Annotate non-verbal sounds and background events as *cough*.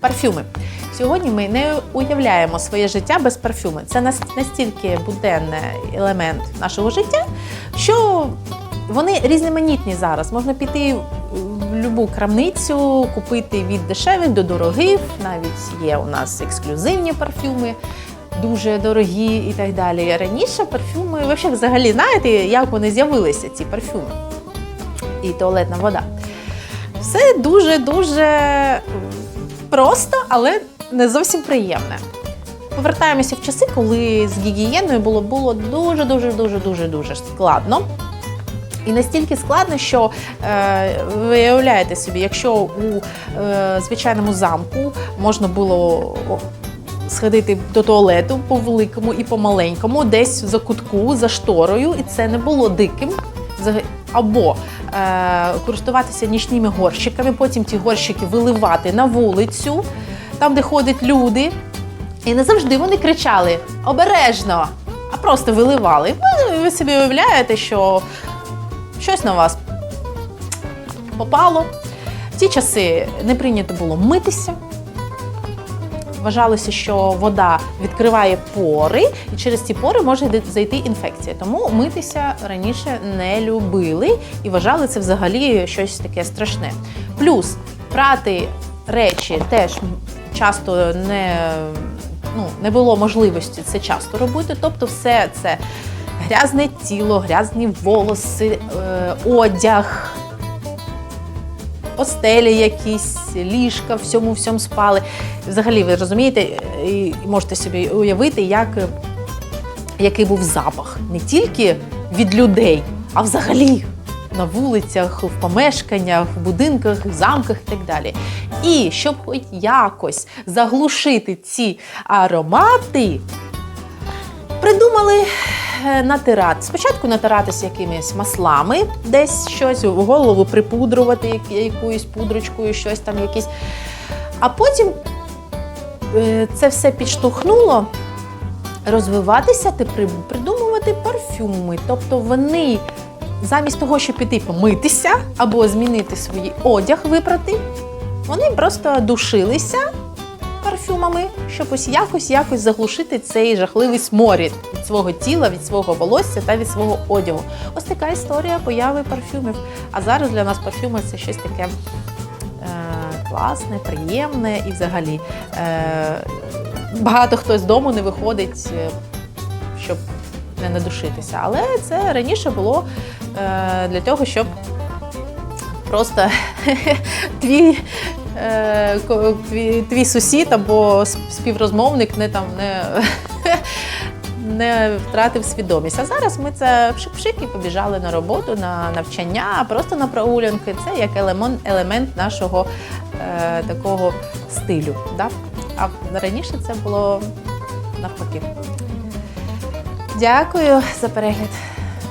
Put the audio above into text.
Парфюми. Сьогодні ми не уявляємо своє життя без парфюми. Це настільки буденний елемент нашого життя, що вони різноманітні зараз. Можна піти в будь-яку крамницю, купити від дешевих до дорогих. Навіть є у нас ексклюзивні парфюми, дуже дорогі і так далі. Раніше парфюми, ви взагалі знаєте, як вони з'явилися, ці парфюми і туалетна вода. Все дуже-дуже просто, але не зовсім приємне. Повертаємося в часи, коли з гігієною було, було дуже дуже дуже дуже складно. І настільки складно, що е, ви уявляєте собі, якщо у е, звичайному замку можна було сходити до туалету по великому і по маленькому, десь за кутку, за шторою, і це не було диким. Або е, користуватися нічними горщиками, потім ті горщики виливати на вулицю, там, де ходять люди. І не завжди вони кричали обережно, а просто виливали. Ну, Ви собі уявляєте, що щось на вас попало. В ті часи не прийнято було митися. Вважалося, що вода відкриває пори, і через ці пори може зайти інфекція. Тому митися раніше не любили і вважали це взагалі щось таке страшне. Плюс прати речі теж часто не, ну, не було можливості це часто робити. Тобто, все це грязне тіло, грязні волоси, е, одяг, постелі якісь, ліжка, всьому всьому спали. Взагалі, ви розумієте, і можете собі уявити, як, який був запах не тільки від людей, а взагалі на вулицях, в помешканнях, в будинках, в замках і так далі. І щоб хоч якось заглушити ці аромати, придумали натирати. Спочатку натиратися якимись маслами, десь щось в голову припудрувати якоюсь пудрочкою, щось там якісь. А потім е, це все підштовхнуло розвиватися та придумувати парфюми. Тобто вони замість того, щоб піти помитися або змінити свій одяг, випрати, вони просто душилися парфюмами, щоб ось якось якось заглушити цей жахливий сморід від свого тіла, від свого волосся та від свого одягу. Ось така історія появи парфюмів. А зараз для нас парфюми це щось таке е, класне, приємне і взагалі е, багато хто з дому не виходить, е, щоб не надушитися. Але це раніше було е, для того, щоб просто *laughs* твій, твій, твій сусід або співрозмовник не там не. *laughs* Не втратив свідомість. А зараз ми це пшик-пшик і побіжали на роботу, на навчання, просто на прогулянки. Це як елемент, елемент нашого е, такого стилю. Да? А раніше це було навпаки. Дякую за перегляд.